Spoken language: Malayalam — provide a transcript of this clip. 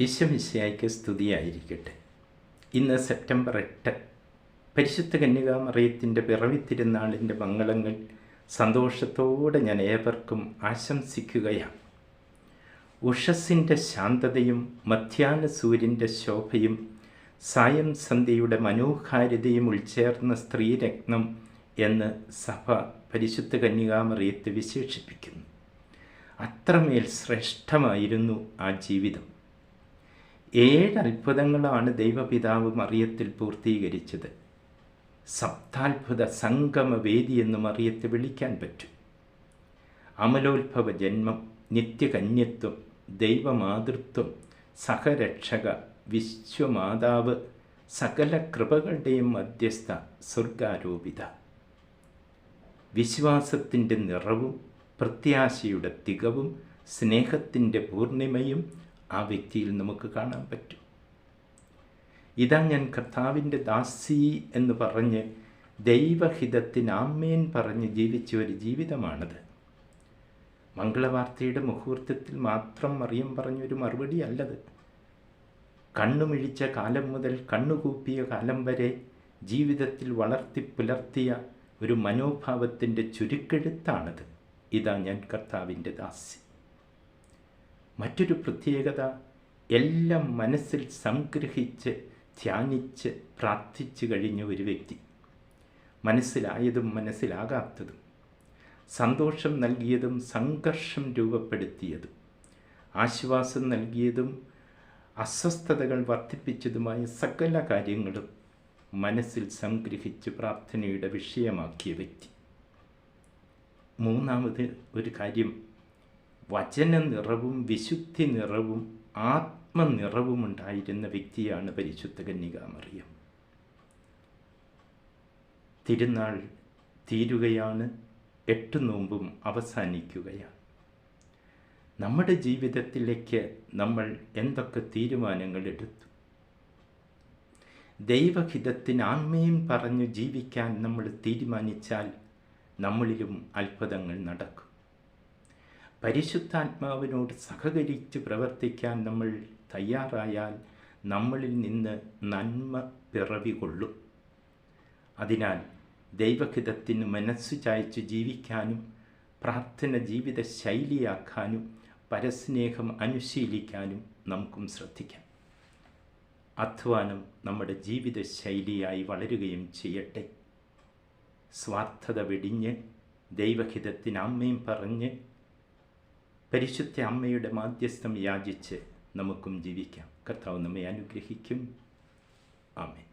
ഈശ്വമിശയായിക്ക് സ്തുതിയായിരിക്കട്ടെ. ഇന്ന് സെപ്റ്റംബർ എട്ട്. പരിശുദ്ധ കന്യകാമറിയത്തിന്റെ പിറവി തിരുനാളിന്റെ മംഗളങ്ങൾ സന്തോഷത്തോടെ ഞാൻ ഏവർക്കും ആശംസിക്കുകയാണ്. ഉഷസ്സിന്റെ ശാന്തതയും മധ്യാഹ്ന സൂര്യന്റെ ശോഭയും സായം സന്ധ്യയുടെ മനോഹാരിതയും ഉൾച്ചേർന്ന സ്ത്രീരത്നം എന്ന് സഭ പരിശുദ്ധ കന്യകാമറിയത്തെ വിശേഷിപ്പിക്കുന്നു. അത്രമേൽ ശ്രേഷ്ഠമായിരുന്നു ആ ജീവിതം. ഏഴ് അത്ഭുതങ്ങളാണ് ദൈവപിതാവ് മറിയത്തിൽ പൂർത്തീകരിച്ചത്. സപ്താത്ഭുത സംഗമവേദി എന്ന് മറിയത്തെ വിളിക്കാൻ പറ്റും. അമലോത്ഭവ ജന്മം നിത്യകന്യത്വം ദൈവമാതൃത്വം സഹരക്ഷക വിശ്വമാതാവ് സകല കൃപകളുടെയും മധ്യസ്ഥ സ്വർഗാരോപിത. വിശ്വാസത്തിന്റെ നിറവും പ്രത്യാശയുടെ തികവും സ്നേഹത്തിന്റെ പൂർണിമയും ആ വ്യക്തിയിൽ നമുക്ക് കാണാൻ പറ്റും. ഇതാ ഞാൻ കർത്താവിന്റെ ദാസി എന്ന് പറഞ്ഞ് ദൈവഹിതത്തിന് ആമ്മേൻ പറഞ്ഞ് ജീവിച്ച ഒരു ജീവിതമാണത്. മംഗളവാർത്തയുടെ മുഹൂർത്തത്തിൽ മാത്രം മറിയം പറഞ്ഞൊരു മറുപടി അല്ലത്. കണ്ണുമിഴിച്ച കാലം മുതൽ കണ്ണുകൂപ്പിയ കാലം വരെ ജീവിതത്തിൽ വളർത്തി പുലർത്തിയ ഒരു മനോഭാവത്തിന്റെ ചുരുക്കെഴുത്താണത്. ഇതാ ഞാൻ കർത്താവിന്റെ ദാസി. മറ്റൊരു പ്രത്യേകത എല്ലാം മനസ്സിൽ സംഗ്രഹിച്ച് ധ്യാനിച്ച് പ്രാർത്ഥിച്ചു കഴിഞ്ഞ ഒരു വ്യക്തി. മനസ്സിലായതും മനസ്സിലാകാത്തതും സന്തോഷം നൽകിയതും സംഘർഷം രൂപപ്പെടുത്തിയതും ആശ്വാസം നൽകിയതും അസ്വസ്ഥതകൾ വർദ്ധിപ്പിച്ചതുമായ സകല കാര്യങ്ങളും മനസ്സിൽ സംഗ്രഹിച്ച് പ്രാർത്ഥനയുടെ വിഷയമാക്കിയ വ്യക്തി. മൂന്നാമത് ഒരു കാര്യം വചന നിറവും വിശുദ്ധി നിറവും ആത്മനിറവും ഉണ്ടായിരുന്ന വ്യക്തിയാണ് പരിശുദ്ധ കന്യകാമറിയം. തിരുനാൾ തീരുകയാണ് എട്ട് നോമ്പും അവസാനിക്കുകയാണ്. നമ്മുടെ ജീവിതത്തിലേക്ക് നമ്മൾ എന്തൊക്കെ തീരുമാനങ്ങൾ എടുത്തു? ദൈവഹിതത്തിന് ആന്മയും പറഞ്ഞു ജീവിക്കാൻ നമ്മൾ തീരുമാനിച്ചാൽ നമ്മളിലും അത്ഭുതങ്ങൾ നടക്കും. പരിശുദ്ധാത്മാവിനോട് സഹകരിച്ച് പ്രവർത്തിക്കാൻ നമ്മൾ തയ്യാറായാൽ നമ്മളിൽ നിന്ന് നന്മ പിറവികൊള്ളും. അതിനാൽ ദൈവഹിതത്തിന് മനസ്സു ചായച്ച് ജീവിക്കാനും പ്രാർത്ഥന ജീവിത ശൈലിയാക്കാനും പരസ്നേഹം അനുശീലിക്കാനും നമുക്കും ശ്രദ്ധിക്കാം. അധ്വാനം നമ്മുടെ ജീവിത ശൈലിയായി വളരുകയും ചെയ്യട്ടെ. സ്വാർത്ഥത വെടിഞ്ഞ് ദൈവഹിതത്തിന് അമ്മയും പറഞ്ഞ് പരിശുദ്ധ അമ്മയുടെ മാധ്യസ്ഥം യാചിച്ച് നമുക്കും ജീവിക്കാം. കർത്താവ് നമ്മെ അനുഗ്രഹിക്കും. ആമേ